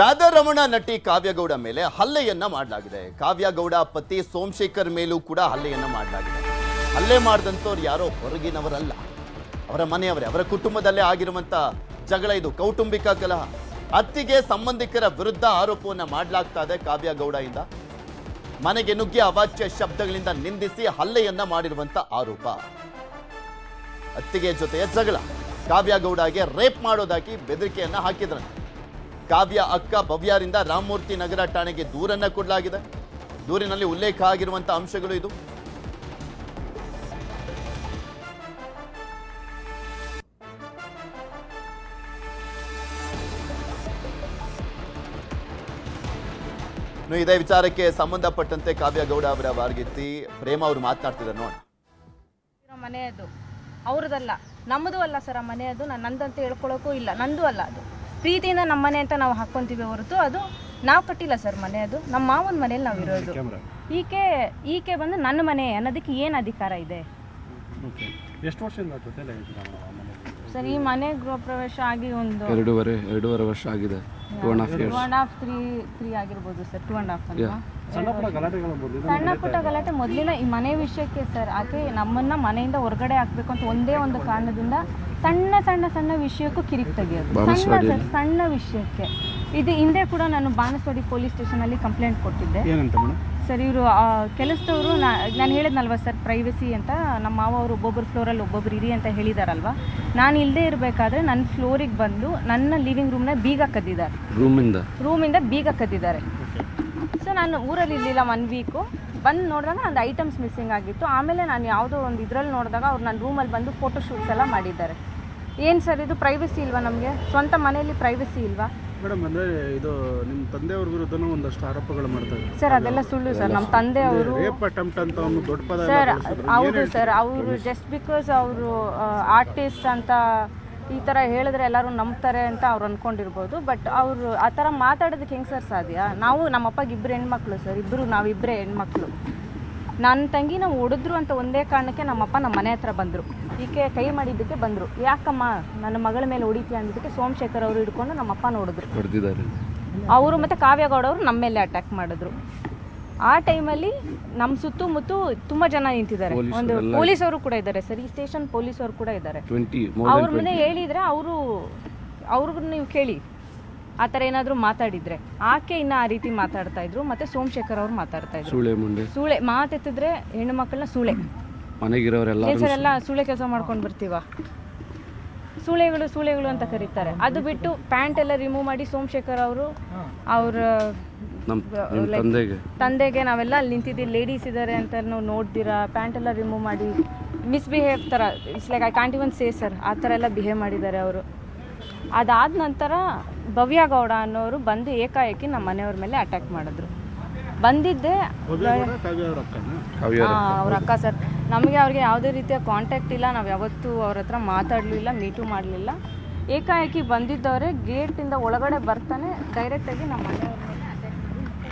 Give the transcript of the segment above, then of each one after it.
ರಾಧಾರಮಣ ನಟಿ ಕಾವ್ಯಗೌಡ ಮೇಲೆ ಹಲ್ಲೆಯನ್ನ ಮಾಡಲಾಗಿದೆ. ಕಾವ್ಯಗೌಡ ಪತಿ ಸೋಮಶೇಖರ್ ಮೇಲೂ ಕೂಡ ಹಲ್ಲೆಯನ್ನ ಮಾಡಲಾಗಿದೆ. ಹಲ್ಲೆ ಮಾಡಿದಂಥವ್ರು ಯಾರೋ ಹೊರಗಿನವರಲ್ಲ. ಅವರ ಮನೆಯವರೇ, ಅವರ ಕುಟುಂಬದಲ್ಲೇ ಆಗಿರುವಂತ ಜಗಳ ಇದು ಕೌಟುಂಬಿಕ ಕಲಹ. ಅತ್ತಿಗೆ ಸಂಬಂಧಿಕರ ವಿರುದ್ಧ ಆರೋಪವನ್ನ ಮಾಡಲಾಗ್ತಾ ಇದೆ ಕಾವ್ಯಗೌಡ ಇಂದ. ಮನೆಗೆ ನುಗ್ಗಿ ಅವಾಚ್ಯ ಶಬ್ದಗಳಿಂದ ನಿಂದಿಸಿ ಹಲ್ಲೆಯನ್ನ ಮಾಡಿರುವಂತ ಆರೋಪ. ಅತ್ತಿಗೆ ಜೊತೆಯ ಜಗಳ. ಕಾವ್ಯಗೌಡಗೆ ರೇಪ್ ಮಾಡೋದಾಗಿ ಬೆದರಿಕೆಯನ್ನ ಹಾಕಿದ್ರಂತೆ. ಕಾವ್ಯ ಅಕ್ಕ ಭವ್ಯಾರಿಂದ ರಾಮಮೂರ್ತಿ ನಗರ ಠಾಣೆಗೆ ದೂರನ್ನ ಕೊಡಲಾಗಿದೆ. ದೂರಿನಲ್ಲಿ ಉಲ್ಲೇಖ ಆಗಿರುವಂತಹ ಅಂಶಗಳು ಇದು. ಇನ್ನು ಇದೇ ವಿಚಾರಕ್ಕೆ ಸಂಬಂಧಪಟ್ಟಂತೆ ಕಾವ್ಯಗೌಡ ಅವರ ವಾರ್ಗಿತ್ತಿ ಪ್ರೇಮ ಅವರು ಮಾತನಾಡ್ತಿದ್ದಾರೆ ನೋಡ ಮನೆಯದು ಅವ್ರದ್ದಲ್ಲ ನಮ್ಮದು ಅಲ್ಲ ಸರ್ ಆ ಮನೆ ಅದು. ನಾನು ನಂದಂತ ಹೇಳ್ಕೊಳಕ್ಕೂ ಇಲ್ಲ. ನಂದು ಅಲ್ಲ ಅದು. ಪ್ರೀತಿಯಿಂದ ನಮ್ಮ ಮನೆ ಅಂತ ನಾವು ಹಾಕ್ಕೊಂತೀವಿ ಹೊರತು ಅದು ನಾವು ಕಟ್ಟಿಲ್ಲ ಸರ್ ಮನೆ ಅದು. ನಮ್ಮ ಮಾವನ ಮನೇಲಿ ನಾವು ಇರೋದು. ಈಕೆ ಈಕೆ ಬಂದು ನನ್ನ ಮನೆ ಅನ್ನೋದಕ್ಕೆ ಏನು ಅಧಿಕಾರ ಇದೆ? ಎಷ್ಟು ವರ್ಷದಿಂದ ಜೊತೆಲೇ ಇದ್ದೀರಾ ಆ ಮನೇಲಿ ಸರ್ ಈ ಮನೆ ಗೃಹ ಪ್ರವೇಶ ಆಗಿ ಒಂದು ಎರಡೂವರೆ ಎರಡೂವರೆ ವರ್ಷ ಆಗಿದೆ. Two and half two years and half three three ಆಗಿರ್ಬೋದು ಸರ್. ಟೂ ಆ್ಯಂಡ್ ಹಾಫ್ ಅಲ್ವಾ? ಸಣ್ಣ ಪುಟ್ಟ ಗಲಾಟೆ ಮೊದಲಿನ ಈ ಮನೆ ವಿಷಯಕ್ಕೆ ಸರ್ ಆಕೆ ನಮ್ಮನ್ನ ಮನೆಯಿಂದ ಹೊರಗಡೆ ಹಾಕ್ಬೇಕು ಅಂತ ಒಂದೇ ಒಂದು ಕಾರಣದಿಂದ ಸಣ್ಣ ಸಣ್ಣ ಸಣ್ಣ ವಿಷಯಕ್ಕೂ ಕಿರಿಕ್ ತೆಗೆಯೋದು. ಸಣ್ಣ. ಸರ್, ಸಣ್ಣ ವಿಷಯಕ್ಕೆ. ಇದು ಹಿಂದೆ ಕೂಡ ನಾನು ಬಾಣಸ್ವಾಡಿ ಪೊಲೀಸ್ ಸ್ಟೇಷನ್ ಅಲ್ಲಿ ಕಂಪ್ಲೇಂಟ್ ಕೊಟ್ಟಿದ್ದೆ. ಸರ್ ಇವರು ಕೆಲಸದವರು ನಾನು ಹೇಳಿದ್ನಲ್ವ ಸರ್ ಪ್ರೈವಸಿ ಅಂತ? ನಮ್ಮ ಮಾವ ಅವರು ಒಬ್ಬೊಬ್ಬರು ಫ್ಲೋರಲ್ಲಿ ಒಬ್ಬೊಬ್ರು ಇರಿ ಅಂತ ಹೇಳಿದಾರಲ್ವ? ನಾನು ಇಲ್ಲದೆ ಇರಬೇಕಾದ್ರೆ ನನ್ನ ಫ್ಲೋರಿಗೆ ಬಂದು ನನ್ನ ಲಿವಿಂಗ್ ರೂಮ್ನ ಬೀಗ ಕದ್ದಿದ್ದಾರೆ. ರೂಮಿಂದ ರೂಮಿಂದ ಬೀಗ ಕದ್ದಿದ್ದಾರೆ. ಸೊ ನಾನು ಊರಲ್ಲಿ ಇರಲಿಲ್ಲ ಒನ್ ವೀಕು ಬಂದು ನೋಡಿದಾಗ ನಂದು ಐಟಮ್ಸ್ ಮಿಸ್ಸಿಂಗ್ ಆಗಿತ್ತು. ಆಮೇಲೆ ನಾನು ಯಾವುದೋ ಒಂದು ಇದರಲ್ಲಿ ನೋಡಿದಾಗ ಅವ್ರು ನನ್ನ ರೂಮಲ್ಲಿ ಬಂದು ಫೋಟೋ ಶೂಟ್ಸ್ ಎಲ್ಲ ಮಾಡಿದ್ದಾರೆ. ಏನು ಸರ್ ಇದು ಪ್ರೈವಸಿ ಇಲ್ವಾ ನಮಗೆ? ಸ್ವಂತ ಮನೆಯಲ್ಲಿ ಪ್ರೈವಸಿ ಇಲ್ವಾ? ಮೇಡಮ್ ಅಂದರೆ ಇದು ನಿಮ್ಮ ತಂದೆಯವ್ರ ವಿರುದ್ಧನೂ ಒಂದಷ್ಟು ಆರೋಪಗಳು ಮಾಡ್ತಾರೆ ಸರ್ ಅದೆಲ್ಲ ಸುಳ್ಳು ಸರ್. ನಮ್ಮ ತಂದೆ ಅವರು ರೇಪ್ ಅಟೆಂಪ್ಟ್ ಅಂತ ಒಂದು ದೊಡ್ಡ ಪದ ಸರ್ ಹೌದು ಸರ್ ಅವರು ಜಸ್ಟ್ ಬಿಕಾಸ್ ಅವರು ಆರ್ಟಿಸ್ಟ್ ಅಂತ ಈ ಥರ ಹೇಳಿದ್ರೆ ಎಲ್ಲರೂ ನಂಬ್ತಾರೆ ಅಂತ ಅವ್ರು ಅಂದ್ಕೊಂಡಿರ್ಬೋದು ಬಟ್ ಅವರು ಆ ಥರ ಮಾತಾಡೋದಕ್ಕೆ ಹೆಂಗೆ ಸರ್ ಸಾಧ್ಯ? ನಾವು ನಮ್ಮಪ್ಪಗೆ ಇಬ್ಬರು ಹೆಣ್ಮಕ್ಳು ಸರ್ ಇಬ್ಬರು ನಾವಿಬ್ಬರೇ ಹೆಣ್ಮಕ್ಳು. ನನ್ನ ತಂಗಿ ನಾವು ಹೊಡೆದ್ರು ಅಂತ ಒಂದೇ ಕಾರಣಕ್ಕೆ ನಮ್ಮಪ್ಪ ನಮ್ಮ ಮನೆ ಹತ್ರ ಬಂದರು. ಈಕೆ ಕೈ ಮಾಡಿದ್ದಕ್ಕೆ ಬಂದರು. ಯಾಕಮ್ಮ? ನನ್ನ ಮಗಳ ಮೇಲೆ ಹೊಡಿತೀಯ ಅಂದಿದ್ದಕ್ಕೆ ಸೋಮಶೇಖರ್ ಅವರು ಹಿಡ್ಕೊಂಡು ನಮ್ಮಪ್ಪ ನೋಡಿದ್ರು ಅವರು ಮತ್ತು ಕಾವ್ಯಗೌಡ ಅವರು ನಮ್ಮ ಮೇಲೆ ಅಟ್ಯಾಕ್ ಮಾಡಿದ್ರು. ಆ ಟೈಮಲ್ಲಿ ನಮ್ಮ ಸುತ್ತಮುತ್ತ ತುಂಬಾ ಜನ ನಿಂತಿದ್ದಾರೆ. ಒಂದು ಪೊಲೀಸ್ ಅವರು ಕೂಡ ಇದ್ದಾರೆ ಸರ್. ಈ ಸ್ಟೇಷನ್ ಪೊಲೀಸವರು ಕೂಡ ಇದ್ದಾರೆ. ಅವ್ರ ಮುಂದೆ ಹೇಳಿದ್ರೆ ಅವರು ಅವ್ರಿಗೂ ನೀವು ಕೇಳಿ. ಆ ಥರ ಏನಾದರೂ ಮಾತಾಡಿದ್ರೆ. ಆಕೆ ಇನ್ನ ಆ ರೀತಿ ಮಾತಾಡ್ತಾ ಇದ್ರು. ಮತ್ತೆ ಸೋಮಶೇಖರ್ ಅವ್ರು ಮಾತಾಡ್ತಾ ಇದ್ರು. ಸೂಳೆ ಮುಂದೆ. ಸೂಳೆ ಮಾತೆತ್ತಿದ್ರೆ ಹೆಣ್ಣು ಮಕ್ಕಳನ್ನ ಸೂಳೆ. ಮನೆಗಿರೋರೆಲ್ಲ ಸೂಳೆ. ಕೆಲಸ ಮಾಡ್ಕೊಂಡು ಬರ್ತೀವ? ಸೂಳೆಗಳು ಸೂಳೆಗಳು ಅಂತ ಕರೀತಾರೆ. ಅದು ಬಿಟ್ಟು ಪ್ಯಾಂಟ್ ಎಲ್ಲ ರಿಮೂವ್ ಮಾಡಿ ಸೋಮಶೇಖರ್ ಅವರು ಅವ್ರ ನಮ್ಮ ತಂದೆಗೆ. ತಂದೆಗೆ ನಾವೆಲ್ಲ ಅಲ್ಲಿ ನಿಂತಿದ್ದೀವಿ. ಲೇಡೀಸ್ ಇದ್ದಾರೆ ಅಂತ ನಾವು ನೋಡ್ದಿರಾ ಪ್ಯಾಂಟ್ ಎಲ್ಲ ರಿಮೂವ್ ಮಾಡಿ. ಮಿಸ್ಬಿಹೇವ್ ತರ it's like I can't even say sir ಆ ಥರ ಎಲ್ಲ ಬಿಹೇವ್ ಮಾಡಿದ್ದಾರೆ ಅವರು. ಅದಾದ ನಂತರ ಭವ್ಯ ಗೌಡ ಅನ್ನೋರು ಬಂದು ಏಕಾಏಕಿ ನಮ್ಮ ಮನೆಯವ್ರ ಮೇಲೆ ಅಟ್ಯಾಕ್ ಮಾಡಿದ್ರು. ಬಂದಿದ್ದೆ ಅವ್ರ ಅಕ್ಕ. ಸರ್ ನಮಗೆ ಅವ್ರಿಗೆ ಯಾವುದೇ ರೀತಿಯ ಕಾಂಟ್ಯಾಕ್ಟ್ ಇಲ್ಲ. ನಾವು ಯಾವತ್ತೂ ಅವ್ರ ಹತ್ರ ಮಾತಾಡಲಿಲ್ಲ ಮೀಟು ಮಾಡಲಿಲ್ಲ. ಏಕಾಏಕಿ ಬಂದಿದ್ದವರೇ ಗೇಟಿಂದ ಒಳಗಡೆ ಬರ್ತಾನೆ ಡೈರೆಕ್ಟಾಗಿ ನಮ್ಮ ಮನೆಯವ್ರ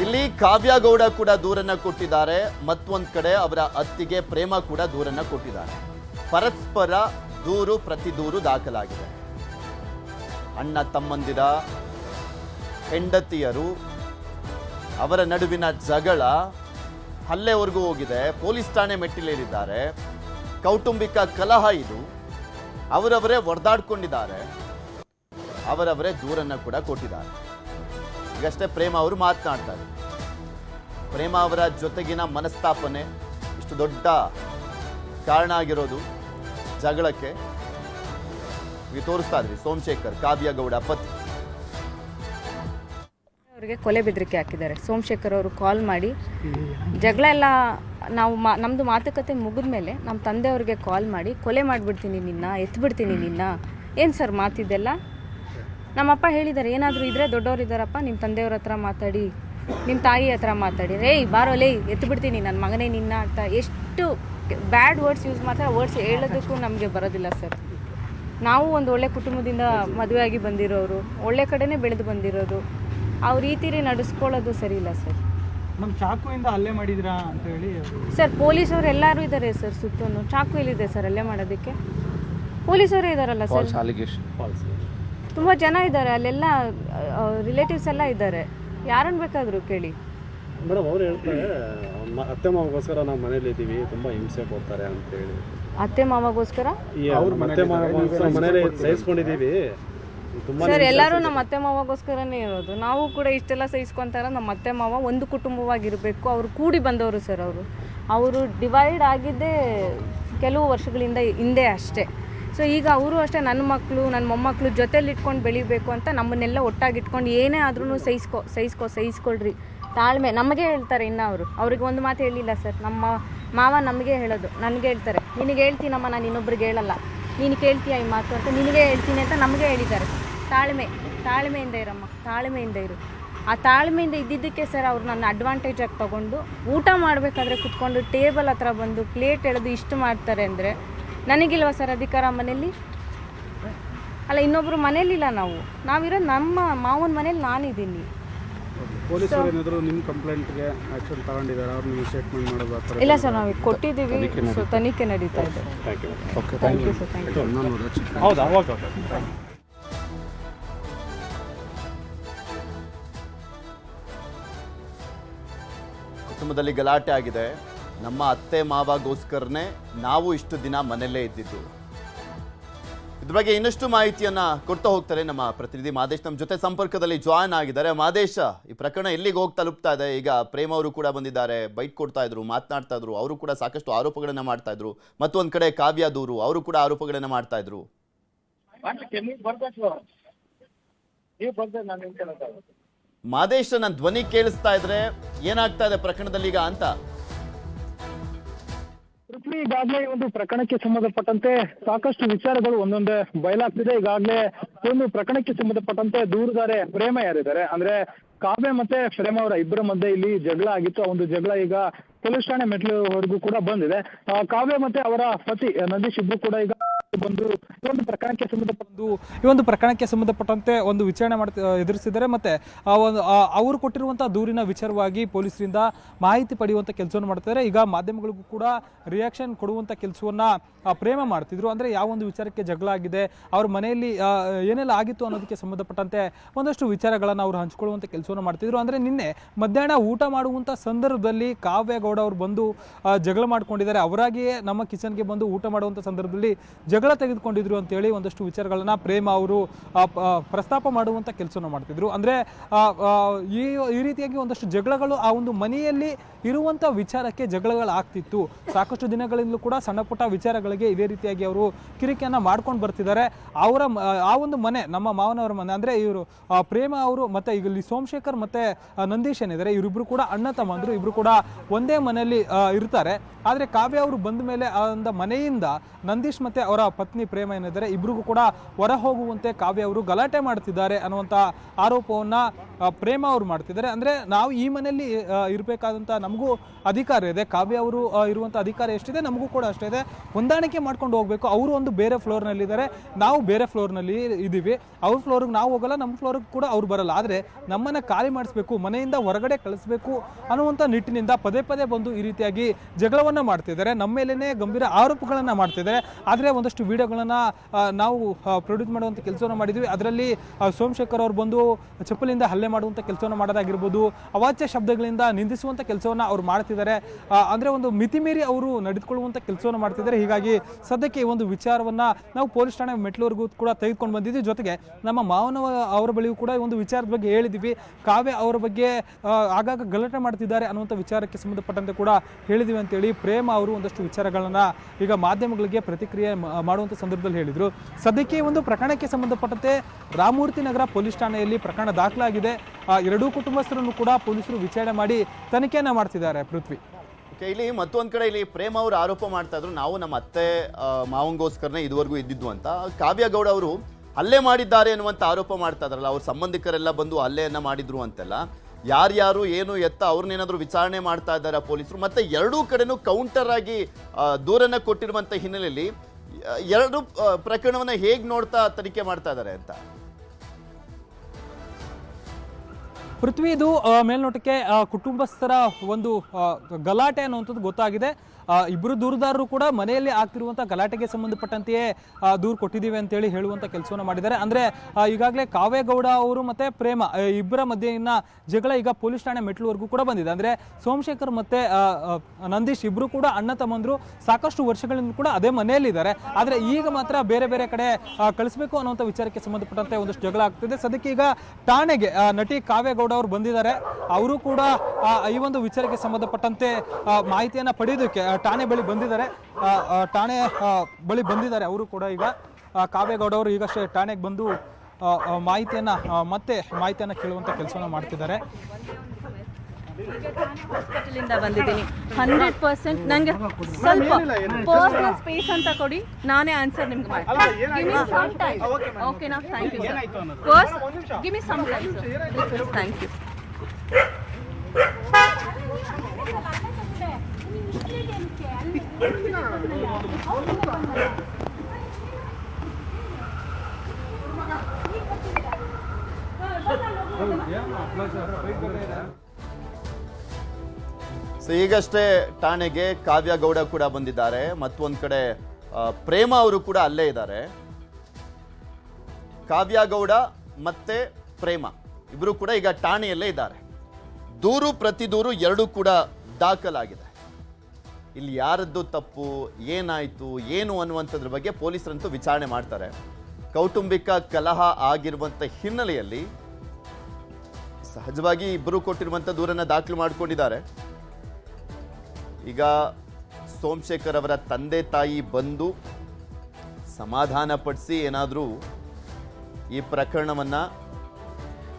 ಇಲ್ಲಿ ಕಾವ್ಯಗೌಡ ಕೂಡ ದೂರನ್ನ ಕೊಟ್ಟಿದ್ದಾರೆ. ಮತ್ತೊಂದ್ ಕಡೆ ಅವರ ಅತ್ತಿಗೆ ಪ್ರೇಮ ಕೂಡ ದೂರನ್ನ ಕೊಟ್ಟಿದ್ದಾರೆ. ಪರಸ್ಪರ ದೂರು ಪ್ರತಿ ದೂರು ದಾಖಲಾಗಿದೆ. ಅಣ್ಣ ತಮ್ಮಂದಿರ ಹೆಂಡತಿಯರು ಅವರ ನಡುವಿನ ಜಗಳ ಹಲ್ಲೆವರೆಗೂ ಹೋಗಿದೆ. ಪೊಲೀಸ್ ಠಾಣೆ ಮೆಟ್ಟಿಲೇರಿದ್ದಾರೆ. ಕೌಟುಂಬಿಕ ಕಲಹ ಇದು. ಅವರವರೇ ಒಡೆದಾಡ್ಕೊಂಡಿದ್ದಾರೆ ಅವರವರೇ ದೂರನ್ನ ಕೂಡ ಕೊಟ್ಟಿದ್ದಾರೆ. ಈಗಷ್ಟೇ ಪ್ರೇಮ ಅವರು ಮಾತನಾಡ್ತಾರೆ. ಪ್ರೇಮ ಅವರ ಜೊತೆಗಿನ ಮನಸ್ತಾಪನೆ ಇಷ್ಟು ದೊಡ್ಡ ಕಾರಣ ಆಗಿರೋದು ಜಗಳಕ್ಕೆ. ಈಗ ತೋರಿಸ್ತಾ ಇದ್ರಿ ಸೋಮಶೇಖರ್ ಕಾವ್ಯಗೌಡ ಪತ್ನಿ. ಅವರಿಗೆ ಕೊಲೆ ಬೆದರಿಕೆ ಹಾಕಿದ್ದಾರೆ. ಸೋಮಶೇಖರ್ ಅವರು ಕಾಲ್ ಮಾಡಿ ಜಗಳ ಎಲ್ಲ ನಾವು ಮಾ ನಮ್ಮದು ಮಾತುಕತೆ ಮುಗಿದ ಮೇಲೆ ನಮ್ಮ ತಂದೆಯವ್ರಿಗೆ ಕಾಲ್ ಮಾಡಿ ಕೊಲೆ ಮಾಡಿಬಿಡ್ತೀನಿ ನಿನ್ನ ಎತ್ಬಿಡ್ತೀನಿ ನಿನ್ನ. ಏನು ಸರ್ ಮಾತಿದ್ದೆಲ್ಲ ನಮ್ಮಪ್ಪ ಹೇಳಿದ್ದಾರೆ ಏನಾದರೂ ಇದ್ರೆ ದೊಡ್ಡವ್ರು ಇದ್ದಾರಪ್ಪ ನಿಮ್ಮ ತಂದೆಯವ್ರ ಹತ್ರ ಮಾತಾಡಿ ನಿಮ್ಮ ತಾಯಿ ಹತ್ರ ಮಾತಾಡಿ. ರೇ ಬಾರೋ ಲೇ ಎತ್ತು ಬಿಡ್ತೀನಿ ನನ್ನ ಮಗನೇ ನಿನ್ನ ಅಂತ ಎಷ್ಟು ಬ್ಯಾಡ್ ವರ್ಡ್ಸ್ ಯೂಸ್ ಮಾಡ್ತಾರೆ ವರ್ಡ್ಸ್ ಹೇಳೋದಕ್ಕೂ ನಮಗೆ ಬರೋದಿಲ್ಲ ಸರ್. ನಾವು ಒಂದು ಒಳ್ಳೆ ಕುಟುಂಬದಿಂದ ಮದುವೆಯಾಗಿ ಬಂದಿರೋರು ಒಳ್ಳೆ ಕಡೆನೇ ಬೆಳೆದು ಬಂದಿರೋದು ಅವ್ರ ರೀತಿಲಿ ನಡೆಸ್ಕೊಳ್ಳೋದು ಸರಿ ಇಲ್ಲ ಸರ್. ನಮ್ಮ ಚಾಕುವಿಂದ ಅಲ್ಲೇ ಮಾಡಿದ್ರಾ ಅಂತ ಹೇಳಿ ಸರ್ ಪೊಲೀಸವ್ರು ಎಲ್ಲರೂ ಇದ್ದಾರೆ ಸರ್ ಸುತ್ತೂ ಚಾಕು ಎಲ್ಲಿದೆ ಸರ್ ಅಲ್ಲೇ ಮಾಡೋದಕ್ಕೆ? ಪೊಲೀಸವರೇ ಇದ್ದಾರಲ್ಲ ಸರ್? ತುಂಬ ಜನ ಇದ್ದಾರೆ ಅಲ್ಲೆಲ್ಲ ರಿಲೇಟಿವ್ಸ್ ಎಲ್ಲ ಇದ್ದಾರೆ. ಯಾರನ್ನು ಬೇಕಾದರೂ ಕೇಳಿ. ಮೇಡಮ್ ಅವ್ರು ಹೇಳ್ತಾರೆ ಮ- ಅತ್ತೆ ಮಾವಗೋಸ್ಕರ ನಾವು ಮನೇಲಿ ಇದ್ದೀವಿ ತುಂಬಾ ಹಿಂಸೆ ಕೊಡ್ತಾರೆ ಅಂತ ಹೇಳಿ ಅತ್ತೆ ಮಾವಗೋಸ್ಕರ? ಈ ಅವ್ರ ಅತ್ತೆ ಮಾವಗೋಸ್ಕರ ಮನೇಲಿ ಸಹಿಸ್ಕೊಂಡಿದ್ದೀವಿ. ತುಂಬಾ ಸರ್ ಎಲ್ಲರೂ ನಮ್ಮ ಅತ್ತೆ ಮಾವಗೋಸ್ಕರನೇ ಇರೋದು. ನಾವು ಕೂಡ ಇಷ್ಟೆಲ್ಲ ಸಹಿಸ್ಕೊಂತಾರ ನಮ್ಮ ಅತ್ತೆ ಮಾವ ಒಂದು ಕುಟುಂಬವಾಗಿರಬೇಕು. ಅವರು ಕೂಡಿ ಬಂದವರು ಸರ್ ಅವರು. ಅವರು ಡಿವೈಡ್ ಆಗಿದ್ದೇ ಕೆಲವು ವರ್ಷಗಳಿಂದ ಹಿಂದೆ ಅಷ್ಟೇ. ಸೊ ಈಗ ಅವರು ಅಷ್ಟೇ ನನ್ನ ಮಕ್ಕಳು ನನ್ನ ಮೊಮ್ಮಕ್ಕಳು ಜೊತೆಲಿ ಇಟ್ಕೊಂಡು ಬೆಳಿಬೇಕು ಅಂತ ನಮ್ಮನ್ನೆಲ್ಲ ಒಟ್ಟಾಗಿ ಇಟ್ಕೊಂಡು ಏನೇ ಆದ್ರೂ ಸಹಿಸ್ಕೊ ಸಹಿಸ್ಕೊ, ಸಹಿಸ್ಕೊಳ್ರಿ. ತಾಳ್ಮೆ. ನಮಗೆ ಹೇಳ್ತಾರೆ ಇನ್ನು ಅವರು. ಅವ್ರಿಗೆ ಒಂದು ಮಾತು ಹೇಳಿಲ್ಲ ಸರ್. ನಮ್ಮ ಮಾವ ನಮಗೆ ಹೇಳೋದು. ನನಗೆ ಹೇಳ್ತಾರೆ. ನಿನಗೆ ಹೇಳ್ತೀನಮ್ಮ, ನಾನು ಇನ್ನೊಬ್ರಿಗೆ ಹೇಳಲ್ಲ. ನೀನು ಕೇಳ್ತೀಯ ಈ ಮಾತು ಅಂತ? ನಿನಗೆ ಹೇಳ್ತೀನಿ ಅಂತ ನಮಗೆ ಹೇಳಿದ್ದಾರೆ. ತಾಳ್ಮೆ. ತಾಳ್ಮೆಯಿಂದ ಇರಮ್ಮ. ತಾಳ್ಮೆಯಿಂದ ಇರು. ಆ ತಾಳ್ಮೆಯಿಂದ ಇದ್ದಿದ್ದಕ್ಕೆ ಸರ್ ಅವ್ರು ನನ್ನ ಅಡ್ವಾಂಟೇಜ್ ಆಗಿ ತಗೊಂಡು ಊಟ ಮಾಡಬೇಕಾದ್ರೆ ಕುತ್ಕೊಂಡು ಟೇಬಲ್ ಹತ್ರ ಬಂದು ಪ್ಲೇಟ್ ಎಳೆದು ಇಷ್ಟು ಮಾಡ್ತಾರೆ ಅಂದರೆ ನನಗಿಲ್ವ ಸರ್ ಅಧಿಕಾರ ಮನೇಲಿ ಅಲ್ಲ ಇನ್ನೊಬ್ರು ಮನೇಲಿಲ್ಲ ನಾವು. ನಾವಿರೋ ನಮ್ಮ ಮಾವನ ಮನೇಲಿ ನಾನಿದ್ದೀನಿ. ಪೊಲೀಸರು ಏನಾದ್ರು ನಿಮ್ಮ ಕಂಪ್ಲೇಂಟ್ಗೆ ಆಕ್ಷನ್ ತಗೊಂಡಿದ್ದಾರೆ ಅವ್ರು ನೀವು ಸ್ಟೇಟ್ಮೆಂಟ್ ಮಾಡೋದು ಆ ಥರ ಇಲ್ಲ ಸರ್ ನಾವು ಕೊಟ್ಟಿದ್ದೀವಿ. ಸೊ ತನಿಖೆ ನಡೀತಾ ಇದೆ. Thank you okay thank you sir thank you ನಾನು ಹೌದಾ? ಓಕೆ ಓಕೆ ಕುಟುಂಬದಲ್ಲಿ ಗಲಾಟೆ ಆಗಿದೆ. ನಮ್ಮ ಅತ್ತೆ ಮಾವಗೋಸ್ಕರನೇ ನಾವು ಇಷ್ಟು ದಿನ ಮನೆಯಲ್ಲೇ ಇದ್ದಿದ್ದು. ಇದ್ರ ಬಗ್ಗೆ ಇನ್ನಷ್ಟು ಮಾಹಿತಿಯನ್ನ ಕೊಡ್ತಾ ಹೋಗ್ತಾರೆ ನಮ್ಮ ಪ್ರತಿನಿಧಿ ಮಾದೇಶ್. ನಮ್ಮ ಜೊತೆ ಸಂಪರ್ಕದಲ್ಲಿ ಜಾಯ್ನ್ ಆಗಿದ್ದಾರೆ. ಮಾದೇಶ ಈ ಪ್ರಕರಣ ಎಲ್ಲಿಗೆ ಹೋಗಿ ತಲುಪ್ತಾ ಇದೆ? ಈಗ ಪ್ರೇಮ್ ಅವರು ಕೂಡ ಬಂದಿದ್ದಾರೆ ಬೈಟ್ ಕೊಡ್ತಾ ಇದ್ರು ಮಾತನಾಡ್ತಾ ಇದ್ರು ಅವರು ಕೂಡ ಸಾಕಷ್ಟು ಆರೋಪಗಳನ್ನ ಮಾಡ್ತಾ ಇದ್ರು ಮತ್ತೊಂದ್ ಕಡೆ ಕಾವ್ಯ ದೂರು ಅವರು ಕೂಡ ಆರೋಪಗಳನ್ನ ಮಾಡ್ತಾ ಇದ್ರು. ಮಾದೇಶ ನನ್ನ ಧ್ವನಿ ಕೇಳಿಸ್ತಾ ಇದ್ರೆ ಏನಾಗ್ತಾ ಇದೆ ಪ್ರಕರಣದಲ್ಲಿ ಈಗ ಅಂತ? ಪೃಥ್ವಿ ಈಗಾಗಲೇ ಒಂದು ಪ್ರಕರಣಕ್ಕೆ ಸಂಬಂಧಪಟ್ಟಂತೆ ಸಾಕಷ್ಟು ವಿಚಾರಗಳು ಒಂದೊಂದೇ ಬಯಲಾಗ್ತಿದೆ. ಈಗಾಗಲೇ ಒಂದು ಪ್ರಕರಣಕ್ಕೆ ಸಂಬಂಧಪಟ್ಟಂತೆ ದೂರುದಾರೆ ಪ್ರೇಮ ಯಾರಿದ್ದಾರೆ? ಅಂದ್ರೆ ಕಾವ್ಯ ಮತ್ತೆ ಪ್ರೇಮ ಅವರ ಇಬ್ಬರ ಮಧ್ಯೆ ಇಲ್ಲಿ ಜಗಳ ಆಗಿತ್ತು. ಆ ಒಂದು ಜಗಳ ಈಗ ಪೊಲೀಸ್ ಠಾಣೆ ಮೆಟ್ಲುವರೆಗೂ ಕೂಡ ಬಂದಿದೆ. ಕಾವ್ಯ ಮತ್ತೆ ಅವರ ಪತಿ ನಂದೀಶ್ ಇಬ್ರು ಕೂಡ ಈಗ ಬಂದು ಈ ಒಂದು ಪ್ರಕರಣಕ್ಕೆ ಸಂಬಂಧಪಟ್ಟು ಈ ಒಂದು ಪ್ರಕರಣಕ್ಕೆ ಸಂಬಂಧಪಟ್ಟಂತೆ ಒಂದು ವಿಚಾರಣೆ ಮಾಡ್ತಾ ಎದುರಿಸಿದ್ದಾರೆ ಮತ್ತೆ ಆ ಒಂದು ಅವರು ಕೊಟ್ಟಿರುವಂತಹ ದೂರಿನ ವಿಚಾರವಾಗಿ ಪೊಲೀಸರಿಂದ ಮಾಹಿತಿ ಪಡೆಯುವಂತ ಕೆಲಸವನ್ನು ಮಾಡ್ತಿದ್ದಾರೆ. ಈಗ ಮಾಧ್ಯಮಗಳಿಗೂ ಕೂಡ ರಿಯಾಕ್ಷನ್ ಕೊಡುವಂತ ಕೆಲಸವನ್ನ ಪ್ರೇಮ ಮಾಡ್ತಿದ್ರು. ಅಂದ್ರೆ ಯಾವ ಒಂದು ವಿಚಾರಕ್ಕೆ ಜಗಳ ಆಗಿದೆ, ಅವ್ರ ಮನೆಯಲ್ಲಿ ಏನೆಲ್ಲ ಆಗಿತ್ತು ಅನ್ನೋದಕ್ಕೆ ಸಂಬಂಧಪಟ್ಟಂತೆ ಒಂದಷ್ಟು ವಿಚಾರಗಳನ್ನ ಅವರು ಹಂಚಿಕೊಳ್ಳುವಂತ ಕೆಲಸವನ್ನು ಮಾಡ್ತಿದ್ರು. ಅಂದ್ರೆ ನಿನ್ನೆ ಮಧ್ಯಾಹ್ನ ಊಟ ಮಾಡುವಂತ ಸಂದರ್ಭದಲ್ಲಿ ಕಾವ್ಯ ಗೌಡ ಅವರು ಬಂದು ಜಗಳ ಮಾಡ್ಕೊಂಡಿದ್ದಾರೆ. ಅವರಾಗಿಯೇ ನಮ್ಮ ಕಿಚನ್ಗೆ ಬಂದು ಊಟ ಮಾಡುವಂತ ಸಂದರ್ಭದಲ್ಲಿ ಜಗಳ ತೆಗೆದುಕೊಂಡಿದ್ರು ಅಂತೇಳಿ ಒಂದಷ್ಟು ವಿಚಾರಗಳನ್ನ ಪ್ರೇಮ ಅವರು ಪ್ರಸ್ತಾಪ ಮಾಡುವಂಥ ಕೆಲಸವನ್ನು ಮಾಡ್ತಿದ್ರು. ಅಂದ್ರೆ ಈ ಈ ರೀತಿಯಾಗಿ ಒಂದಷ್ಟು ಜಗಳಗಳು ಆ ಒಂದು ಮನೆಯಲ್ಲಿ ಇರುವಂತ ವಿಚಾರಕ್ಕೆ ಜಗಳಗಳಾಗ್ತಿತ್ತು. ಸಾಕಷ್ಟು ದಿನಗಳಿಂದಲೂ ಕೂಡ ಸಣ್ಣ ಪುಟ್ಟ ವಿಚಾರಗಳಿಗೆ ಇದೇ ರೀತಿಯಾಗಿ ಅವರು ಕಿರಿಕಿಯನ್ನು ಮಾಡ್ಕೊಂಡು ಬರ್ತಿದ್ದಾರೆ. ಅವರ ಆ ಒಂದು ಮನೆ, ನಮ್ಮ ಮಾವನವರ ಮನೆ, ಅಂದ್ರೆ ಇವರು ಪ್ರೇಮ ಅವರು ಮತ್ತೆ ಈಗ ಇಲ್ಲಿ ಸೋಮಶೇಖರ್ ಮತ್ತೆ ನಂದೀಶ್ ಏನಿದ್ದಾರೆ, ಇವರಿಬ್ರು ಕೂಡ ಅಣ್ಣ ತಮ್ಮಂದ್ರು, ಇಬ್ರು ಕೂಡ ಒಂದೇ ಮನೆಯಲ್ಲಿ ಇರ್ತಾರೆ. ಆದ್ರೆ ಕಾವ್ಯ ಅವರು ಬಂದ ಮೇಲೆ ಆ ಒಂದು ಮನೆಯಿಂದ ನಂದೀಶ್ ಮತ್ತೆ ಅವರ ಪತ್ನಿ ಪ್ರೇಮ ಏನಿದ್ದಾರೆ, ಇಬ್ರಿಗೂ ಕೂಡ ಹೊರ ಹೋಗುವಂತೆ ಕಾವ್ಯ ಅವರು ಗಲಾಟೆ ಮಾಡ್ತಿದ್ದಾರೆ ಅನ್ನುವಂತ ಆರೋಪವನ್ನ ಪ್ರೇಮ ಅವರು ಮಾಡ್ತಿದ್ದಾರೆ. ಅಂದ್ರೆ ನಾವು ಈ ಮನೆಯಲ್ಲಿ ಇರಬೇಕಾದಂಥ ನಮಗೂ ಅಧಿಕಾರ ಇದೆ. ಕಾವ್ಯ ಅವರು ಇರುವಂಥ ಅಧಿಕಾರ ಎಷ್ಟಿದೆ, ನಮಗೂ ಕೂಡ ಅಷ್ಟೇ ಇದೆ. ಹೊಂದಾಣಿಕೆ ಮಾಡ್ಕೊಂಡು ಹೋಗ್ಬೇಕು. ಅವರು ಒಂದು ಬೇರೆ ಫ್ಲೋರ್ನಲ್ಲಿ ಇದ್ದಾರೆ ನಾವು ಬೇರೆ ಫ್ಲೋರ್ನಲ್ಲಿ ಇದೀವಿ. ಅವ್ರ ಫ್ಲೋರಿಗೆ ನಾವು ಹೋಗಲ್ಲ, ನಮ್ಮ ಫ್ಲೋರಿಗೆ ಕೂಡ ಅವ್ರು ಬರಲ್ಲ. ಆದ್ರೆ ನಮ್ಮನ್ನ ಖಾಲಿ ಮಾಡಿಸ್ಬೇಕು, ಮನೆಯಿಂದ ಹೊರಗಡೆ ಕಳಿಸ್ಬೇಕು ಅನ್ನುವಂಥ ನಿಟ್ಟಿನಿಂದ ಪದೇ ಪದೇ ಬಂದು ಈ ರೀತಿಯಾಗಿ ಜಗಳವನ್ನ ಮಾಡ್ತಿದ್ದಾರೆ. ನಮ್ಮ ಮೇಲೇನೆ ಗಂಭೀರ ಆರೋಪಗಳನ್ನು ಮಾಡ್ತಿದ್ದಾರೆ. ಆದ್ರೆ ಒಂದಷ್ಟು ವಿಡಿಯೋಗಳನ್ನ ವಿಡಿಯೋಗಳನ್ನು ನಾವು ಪ್ರೊಡ್ಯೂಸ್ ಮಾಡುವಂಥ ಕೆಲಸವನ್ನು ಮಾಡಿದ್ವಿ. ಅದರಲ್ಲಿ ಸೋಮಶೇಖರ್ ಅವರು ಬಂದು ಚಪ್ಪಲಿಂದ ಹಲ್ಲೆ ಮಾಡುವಂಥ ಕೆಲಸವನ್ನು ಮಾಡೋದಾಗಿರ್ಬೋದು, ಅವಾಚ್ಯ ಶಬ್ದಗಳಿಂದ ನಿಂದಿಸುವಂಥ ಕೆಲಸವನ್ನು ಅವ್ರು ಮಾಡ್ತಿದ್ದಾರೆ. ಅಂದರೆ ಒಂದು ಮಿತಿ ಮೀರಿ ಅವರು ನಡೆದುಕೊಳ್ಳುವಂಥ ಕೆಲಸವನ್ನು ಮಾಡ್ತಿದ್ದಾರೆ. ಹೀಗಾಗಿ ಸದ್ಯಕ್ಕೆ ಈ ಒಂದು ವಿಚಾರವನ್ನು ನಾವು ಪೊಲೀಸ್ ಠಾಣೆ ಮೆಟ್ಲವರೆಗೂ ಕೂಡ ತೆಗೆದುಕೊಂಡು ಬಂದಿದ್ವಿ. ಜೊತೆಗೆ ನಮ್ಮ ಮಾವನವ ಅವರ ಬಳಿಯೂ ಕೂಡ ಒಂದು ವಿಚಾರದ ಬಗ್ಗೆ ಹೇಳಿದ್ವಿ. ಕಾವ್ಯ ಅವರ ಬಗ್ಗೆ ಆಗಾಗ ಗಲಾಟೆ ಮಾಡ್ತಿದ್ದಾರೆ ಅನ್ನುವಂಥ ವಿಚಾರಕ್ಕೆ ಸಂಬಂಧಪಟ್ಟಂತೆ ಕೂಡ ಹೇಳಿದ್ವಿ ಅಂತೇಳಿ ಪ್ರೇಮ ಅವರು ಒಂದಷ್ಟು ವಿಚಾರಗಳನ್ನು ಈಗ ಮಾಧ್ಯಮಗಳಿಗೆ ಪ್ರತಿಕ್ರಿಯೆ ಮಾಡುವಂಥ ಸಂದರ್ಭದಲ್ಲಿ ಹೇಳಿದರು. ಸದ್ಯಕ್ಕೆ ಒಂದು ಪ್ರಕರಣಕ್ಕೆ ಸಂಬಂಧಪಟ್ಟಂತೆ ರಾಮಮೂರ್ತಿ ನಗರ ಪೊಲೀಸ್ ಠಾಣೆಯಲ್ಲಿ ಪ್ರಕರಣ ದಾಖಲಾಗಿದೆ. ಎರಡೂ ಕುಟುಂಬಸ್ಥರನ್ನು ಕೂಡ ಪೊಲೀಸರು ವಿಚಾರಣೆ ಮಾಡಿ ತನಿಖೆಯನ್ನು ಮಾಡ್ತಿದ್ದಾರೆ ಪೃಥ್ವಿ. ಇಲ್ಲಿ ಮತ್ತೊಂದ್ ಕಡೆ ಇಲ್ಲಿ ಪ್ರೇಮ್ ಅವರು ಆರೋಪ ಮಾಡ್ತಾ ಇದ್ರು. ನಾವು ನಮ್ಮ ಅತ್ತೆ ಮಾವಂಗೋಸ್ಕರನೇ ಇದುವರೆಗೂ ಇದ್ದಿದ್ದು ಅಂತ. ಕಾವ್ಯ ಗೌಡ ಅವರು ಹಲ್ಲೆ ಮಾಡಿದ್ದಾರೆ ಅನ್ನುವಂತ ಆರೋಪ ಮಾಡ್ತಾ ಇದ್ರಲ್ಲ, ಅವ್ರ ಸಂಬಂಧಿಕರೆಲ್ಲ ಬಂದು ಹಲ್ಲೆಯನ್ನ ಮಾಡಿದ್ರು ಅಂತೆಲ್ಲ. ಯಾರ್ಯಾರು ಏನು ಎತ್ತ ಅವ್ರನ್ನೇನಾದ್ರೂ ವಿಚಾರಣೆ ಮಾಡ್ತಾ ಇದ್ದಾರೆ ಪೊಲೀಸರು? ಮತ್ತೆ ಎರಡೂ ಕಡೆನೂ ಕೌಂಟರ್ ಆಗಿ ದೂರನ್ನ ಕೊಟ್ಟಿರುವಂತ ಹಿನ್ನೆಲೆಯಲ್ಲಿ ಎರಡು ಪ್ರಕರಣವನ್ನು ಹೇಗ್ ನೋಡ್ತಾ ತನಿಖೆ ಮಾಡ್ತಾ ಇದ್ದಾರೆ ಅಂತ? ಪೃಥ್ವಿ, ಇದು ಮೇಲ್ನೋಟಕ್ಕೆ ಕುಟುಂಬಸ್ಥರ ಒಂದು ಗಲಾಟೆ ಅನ್ನುವಂಥದ್ದು ಗೊತ್ತಾಗಿದೆ. ಆ, ಇಬ್ರು ದೂರುದಾರರು ಕೂಡ ಮನೆಯಲ್ಲಿ ಆಗ್ತಿರುವಂಥ ಗಲಾಟೆಗೆ ಸಂಬಂಧಪಟ್ಟಂತೆಯೇ ದೂರು ಕೊಟ್ಟಿದ್ದೀವಿ ಅಂತೇಳಿ ಹೇಳುವಂಥ ಕೆಲಸವನ್ನು ಮಾಡಿದ್ದಾರೆ. ಅಂದರೆ ಈಗಾಗಲೇ ಕಾವೇಗೌಡ ಅವರು ಮತ್ತೆ ಪ್ರೇಮ ಇಬ್ಬರ ಮಧ್ಯೆಯನ್ನ ಜಗಳ ಈಗ ಪೊಲೀಸ್ ಠಾಣೆ ಮೆಟ್ಲುವರೆಗೂ ಕೂಡ ಬಂದಿದೆ. ಅಂದರೆ ಸೋಮಶೇಖರ್ ಮತ್ತೆ ನಂದೀಶ್ ಇಬ್ರು ಕೂಡ ಅಣ್ಣ ತಮ್ಮಂದ್ರು ಸಾಕಷ್ಟು ವರ್ಷಗಳಿಂದ ಕೂಡ ಅದೇ ಮನೆಯಲ್ಲಿದ್ದಾರೆ. ಆದರೆ ಈಗ ಮಾತ್ರ ಬೇರೆ ಬೇರೆ ಕಡೆ ಕಳಿಸಬೇಕು ಅನ್ನುವಂಥ ವಿಚಾರಕ್ಕೆ ಸಂಬಂಧಪಟ್ಟಂತೆ ಒಂದಷ್ಟು ಜಗಳ ಆಗ್ತಿದೆ. ಸದ್ಯಕ್ಕೆ ಈಗ ಠಾಣೆಗೆ ನಟಿ ಕಾವೇಗೌಡ ಅವರು ಬಂದಿದ್ದಾರೆ. ಅವರು ಕೂಡ ಈ ಒಂದು ವಿಚಾರಕ್ಕೆ ಸಂಬಂಧಪಟ್ಟಂತೆ ಮಾಹಿತಿಯನ್ನ ಪಡೆಯೋದಕ್ಕೆ ಠಾಣೆ ಬಳಿ ಬಂದಿದ್ದಾರೆ. ಠಾಣೆ ಬಳಿ ಬಂದಿದ್ದಾರೆ ಅವರು ಕೂಡ ಈಗ. ಕಾವೇಗೌಡ ಅವರು ಈಗಷ್ಟೇ ಠಾಣೆಗೆ ಬಂದು ಮಾಹಿತಿಯನ್ನ ಮತ್ತೆ ಮಾಹಿತಿಯನ್ನು ಕೇಳುವಂಥ ಕೆಲಸವನ್ನು ಮಾಡ್ತಿದ್ದಾರೆ. ಹಾಸ್ಪಿಟಲಿಂದ ಬಂದಿದ್ದೀನಿ. ಹಂಡ್ರೆಡ್ ಪರ್ಸೆಂಟ್ ನನಗೆ ಸ್ವಲ್ಪ ಪರ್ಸನಲ್ ಸ್ಪೇಸ್ ಅಂತ ಕೊಡಿ. ನಾನೇ ಆನ್ಸರ್ ನಿಮ್ಗೆ ಮಾಡ್ತೀನಿ. ಓಕೆನಾ thank you first give me some time thank you so, ಈಗಷ್ಟೇ ಠಾಣೆಗೆ ಕಾವ್ಯಗೌಡ ಕೂಡ ಬಂದಿದ್ದಾರೆ. ಮತ್ತೊಂದು ಕಡೆ ಪ್ರೇಮ ಅವರು ಕೂಡ ಅಲ್ಲೇ ಇದ್ದಾರೆ. ಕಾವ್ಯ ಗೌಡ ಮತ್ತೆ ಪ್ರೇಮ, ಇಬ್ರು ಕೂಡ ಈಗ ಠಾಣೆಯಲ್ಲೇ ಇದ್ದಾರೆ. ದೂರು ಪ್ರತಿ ದೂರು ಎರಡೂ ಕೂಡ ದಾಖಲಾಗಿದೆ. ಇಲ್ಲಿ ಯಾರದ್ದು ತಪ್ಪು, ಏನಾಯಿತು, ಏನು ಅನ್ನುವಂಥದ್ರ ಬಗ್ಗೆ ಪೊಲೀಸರಂತೂ ವಿಚಾರಣೆ ಮಾಡ್ತಾರೆ. ಕೌಟುಂಬಿಕ ಕಲಹ ಆಗಿರುವಂಥ ಹಿನ್ನೆಲೆಯಲ್ಲಿ ಸಹಜವಾಗಿ ಇಬ್ಬರು ಕೊಟ್ಟಿರುವಂಥ ದೂರನ್ನ ದಾಖಲು ಮಾಡಿಕೊಂಡಿದ್ದಾರೆ. ಈಗ ಸೋಮಶೇಖರ್ ಅವರ ತಂದೆ ತಾಯಿ ಬಂದು ಸಮಾಧಾನಪಡಿಸಿ ಏನಾದರೂ ಈ ಪ್ರಕರಣವನ್ನ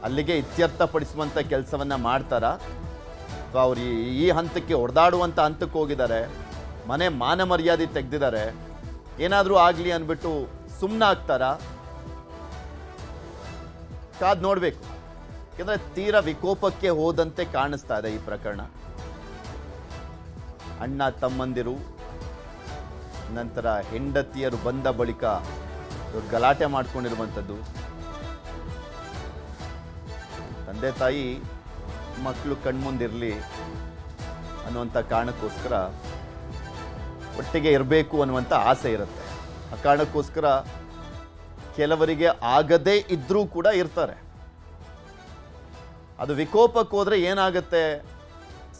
ಅಲ್ಲಿಗೆ ಇತ್ಯರ್ಥಪಡಿಸುವಂಥ ಕೆಲಸವನ್ನ ಮಾಡ್ತಾರ? ಅಥವಾ ಅವ್ರು ಈ- ಈ ಹಂತಕ್ಕೆ ಹೊಡೆದಾಡುವಂಥ ಹಂತಕ್ಕೆ ಹೋಗಿದ್ದಾರೆ. ಮನೆ ಮಾನ ಮರ್ಯಾದೆ ತೆಗೆದಿದ್ದಾರೆ. ಏನಾದರೂ ಆಗಲಿ ಅಂದ್ಬಿಟ್ಟು ಸುಮ್ಮನಾಗ್ತಾರ ಕಾದ್ ನೋಡಬೇಕು. ಯಾಕಂದ್ರೆ ತೀರ ವಿಕೋಪಕ್ಕೆ ಹೋದಂತೆ ಕಾಣಿಸ್ತಾ ಇದೆ ಈ ಪ್ರಕರಣ. ಅಣ್ಣ ತಮ್ಮಂದಿರು, ನಂತರ ಹೆಂಡತಿಯರು ಬಂದ ಬಳಿಕ ಗಲಾಟೆ ಮಾಡ್ಕೊಂಡಿರುವಂಥದ್ದು. ತಂದೆ ತಾಯಿ ಮಕ್ಕಳು ಕಣ್ಮುಂದಿರಲಿ ಅನ್ನುವಂಥ ಕಾರಣಕ್ಕೋಸ್ಕರ ಒಟ್ಟಿಗೆ ಇರಬೇಕು ಅನ್ನುವಂಥ ಆಸೆ ಇರುತ್ತೆ. ಆ ಕಾರಣಕ್ಕೋಸ್ಕರ ಕೆಲವರಿಗೆ ಆಗದೇ ಇದ್ದರೂ ಕೂಡ ಇರ್ತಾರೆ. ಅದು ವಿಕೋಪಕ್ಕೆ ಹೋದರೆ ಏನಾಗುತ್ತೆ?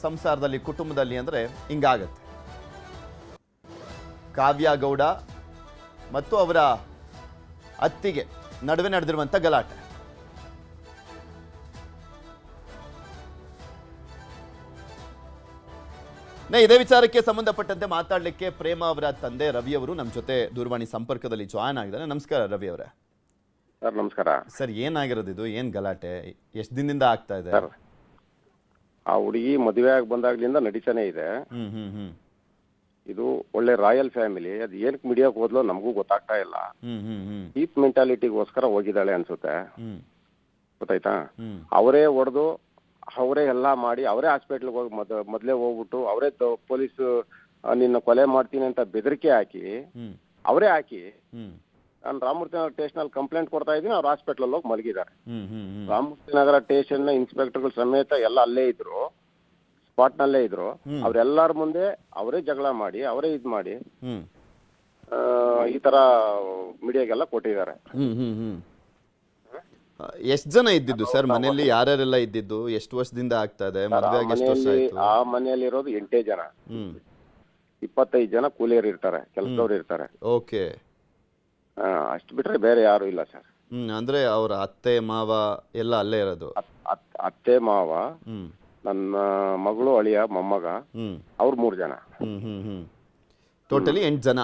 ಸಂಸಾರದಲ್ಲಿ, ಕುಟುಂಬದಲ್ಲಿ ಅಂದರೆ ಹಿಂಗಾಗತ್ತೆ. ಕಾವ್ಯ ಗೌಡ ಮತ್ತು ಅವರ ಅತ್ತಿಗೆ ನಡುವೆ ನಡೆದಿರುವಂಥ ಗಲಾಟೆ. ಇದೇ ವಿಚಾರಕ್ಕೆ ಸಂಬಂಧಪಟ್ಟಂತೆ ಮಾತಾಡಲಿಕ್ಕೆ ಪ್ರೇಮ ಅವರ ತಂದೆ ರವಿ ಅವರು ನಮ್ಮ ಜೊತೆ ದೂರವಾಣಿ ಸಂಪರ್ಕದಲ್ಲಿ ಜಾಯ್ನ್ ಆಗಿದ್ದಾರೆ. ನಮಸ್ಕಾರ ರವಿ ಅವರೇ. ಸರ್ ನಮಸ್ಕಾರ. ಸರ್ ಏನಾಗಿರೋದು ಇದು ಏನ್ ಗಲಾಟೆ? ಎಷ್ಟು ದಿನದಿಂದ ಆಗ್ತಾ ಇದೆ? ಸರ್ ಆ ಹುಡುಗಿ ಮದುವೆ ಆಗಿ ಬಂದಾಗ್ಲಿಂದ ನಡೀತಾನೆ ಇದೆ. ಹ್ಮ್ ಹ್ಮ್ ಹ್ಮ್. ಇದು ಒಳ್ಳೆ ರಾಯಲ್ ಫ್ಯಾಮಿಲಿ. ಅದು ಏನಕ್ಕೆ ಮೀಡಿಯಾಕ್ ಹೋದ್ಲೋ ನಮಗೂ ಗೊತ್ತಾಗ್ತಾ ಇಲ್ಲ. ಹ್ಮ್ ಹ್ಮ್ ಹ್ಮ್. ಚೀಪ್ ಮೆಂಟಾಲಿಟಿಗೋಸ್ಕರ ಹೋಗಿದ್ದಾಳೆ ಅನ್ಸುತ್ತೆ. ಹ್ಮ್. ಗೊತ್ತಾಯ್ತಾ? ಹ್ಮ್. ಅವರೇ ಹೊಡೆದು ಅವರೇ ಎಲ್ಲ ಮಾಡಿ ಅವರೇ ಹಾಸ್ಪಿಟ್ಲ್ಗೆ ಹೋಗಿ ಮೊದ ಮೊದಲೇ ಹೋಗ್ಬಿಟ್ಟು ಅವರೇ ಪೊಲೀಸ್ ನಿನ್ನ ಕೊಲೆ ಮಾಡ್ತೀನಿ ಅಂತ ಬೆದರಿಕೆ ಹಾಕಿ ಹ್ಮ್. ಅವರೇ ಹಾಕಿ ಹ್ಮ್. ನಾನು ರಾಮಮೂರ್ತಿ ನಗರ ಸ್ಟೇಷನಲ್ಲಿ ಕಂಪ್ಲೇಂಟ್ ಕೊಡ್ತಾ ಇದ್ದೀನಿ ಅವ್ರು ಹಾಸ್ಪಿಟ್ಲಲ್ಲಿ ಹೋಗಿ ಮಲಗಿದ್ದಾರೆ. ರಾಮಮೂರ್ತಿ ನಗರ ಸ್ಟೇಷನ್ ಇನ್ಸ್ಪೆಕ್ಟರ್ಗಳು ಸಮೇತ ಎಲ್ಲ ಅಲ್ಲೇ ಇದ್ರು ಸ್ಪಾಟ್ ನಲ್ಲೇ ಇದ್ರು. ಅವ್ರೆಲ್ಲಾರ ಮುಂದೆ ಅವರೇ ಜಗಳ ಮಾಡಿ ಅವರೇ ಇದ್ ಮಾಡಿ ಈ ತರ ಮೀಡಿಯಾಗೆಲ್ಲ ಕೊಟ್ಟಿದ್ದಾರೆ. ಎಷ್ಟ್ ಜನ ಇದ್ದಿದ್ದು ಸರ್? ಮನೆಯಲ್ಲಿ ಯಾರ್ಯಾರೆಲ್ಲ ಇದ್ದಿದ್ದು? ಎಷ್ಟು ವರ್ಷದಿಂದ ಆಗ್ತಾ ಇದೆ ಆ ಮನೆಯಲ್ಲಿ ಇರೋದು ಎಂಟೇ ಜನ. ಇಪ್ಪತ್ತೈದು ಜನ ಕೂಲಿಯರ್ ಇರ್ತಾರೆ ಕೆಲಸದವ್ರು ಇರ್ತಾರೆ. ಓಕೆ. ಅಷ್ಟು ಬಿಟ್ರೆ ಬೇರೆ ಯಾರು ಇಲ್ಲ ಸರ್. ಹ್ಮ್ ಅಂದ್ರೆ ಅವ್ರ ಅತ್ತೆ ಮಾವ ಎಲ್ಲ ಅಲ್ಲೇ ಇರೋದು? ಅತ್ತೆ ಮಾವ ಹ್ಮ್. ನನ್ನ ಮಗಳು ಅಳಿಯ ಮೊಮ್ಮಗ ಹ್ಮ್. ಅವ್ರು ಮೂರು ಜನ. ಹ್ಮ್ ಹ್ಮ್ ಹ್ಮ್. ಟೋಟಲಿ ಎಂಟು ಜನ.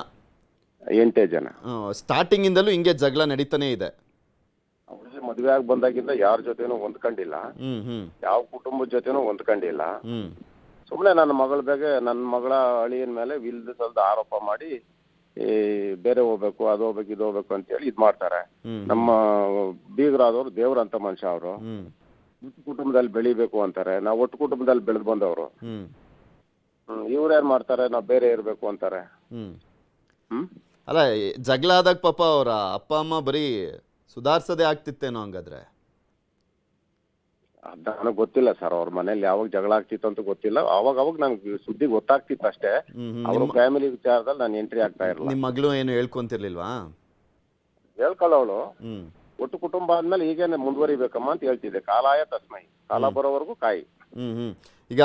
ಎಂಟೇ ಜನ. ಸ್ಟಾರ್ಟಿಂಗ್ ಇಂದಲೂ ಹಿಂಗೆ ಜಗಳ ನಡೀತಾನೆ ಇದೆ. ಅವ್ರಿಗೆ ಮದುವೆ ಆಗಿ ಬಂದಾಗಿಂದ ಯಾರ ಜೊತೆನೂ ಹೊಂದ್ಕೊಂಡಿಲ್ಲ. ಹ್ಮ್ ಹ್ಮ್. ಯಾವ ಕುಟುಂಬದ ಜೊತೆನೂ ಹೊಂದ್ಕೊಂಡಿಲ್ಲ. ಹ್ಮ್. ಸುಮ್ಮನೆ ನನ್ನ ಮಗಳ ಬಗ್ಗೆ ನನ್ನ ಮಗಳ ಅಳಿಯನ ಮೇಲೆ ವಿಲ್ದ ಸಲ್ದ ಆರೋಪ ಮಾಡಿ ಬೇರೆ ಹೋಗ್ಬೇಕು ಅದು ಹೋಗ್ಬೇಕು ಇದು ಹೋಗ್ಬೇಕು ಅಂತೇಳಿ ಇದು ಮಾಡ್ತಾರೆ. ನಮ್ಮ ಬೀಗರಾದವ್ರು ದೇವ್ರಂತ ಮನುಷ್ಯ ಅವರು. ಒಟ್ಟು ಕುಟುಂಬದಲ್ಲಿ ಬೆಳಿಬೇಕು ಅಂತಾರೆ. ನಾವು ಒಟ್ಟು ಕುಟುಂಬದಲ್ಲಿ ಬೆಳೆದು ಬಂದವರು. ಇವ್ರು ಏನ್ ಮಾಡ್ತಾರೆ? ನಾವು ಬೇರೆ ಇರಬೇಕು ಅಂತಾರೆ. ಅಲ್ಲ ಈ ಜಗಳ ಆದಾಗ ಪಾಪ ಅವರ ಅಪ್ಪ ಅಮ್ಮ ಬರೀ ಸುಧಾರ್ಸೋದೇ ಆಗ್ತಿತ್ತೇನೋ ಹಂಗಾದ್ರೆ? ಅದ್ ನನಗೆ ಗೊತ್ತಿಲ್ಲ ಸರ್ ಅವ್ರ ಮನೇಲಿ ಯಾವಾಗ ಜಗಳ ಆಗ್ತಿತ್ತು ಅಂತ ಗೊತ್ತಿಲ್ಲ. ಅವಾಗ ಅವಾಗ ನಂಗೆ ಸುದ್ದಿ ಗೊತ್ತಾಗ್ತಿತ್ತು ಅಷ್ಟೇ. ಅವ್ರ ಫ್ಯಾಮಿಲಿ ವಿಚಾರದಲ್ಲಿ ನಾನು ಎಂಟ್ರಿ ಆಗ್ತಾ ಇರಲಿಲ್ಲ. ನಿಮ್ಮ ಮಗಳು ಏನು ಹೇಳ್ಕೊಂತಿರ್ಲಿಲ್ವಾ? ಹೇಳ್ಕೊಳ್ಳೋಳು ಒಟ್ಟು ಕುಟುಂಬ ಆದ್ಮೇಲೆ ಈಗೇನೆ ಮುಂದುವರಿಬೇಕಮ್ಮ ಅಂತ ಹೇಳ್ತಿದ್ದೆ. ಕಾಲಾಯ ತಸ್ಮೈ. ಕಾಲ ಬರೋವರೆಗೂ ಕಾಯಿ. ಹ್ಮ್ ಹ್ಮ್. ಈಗ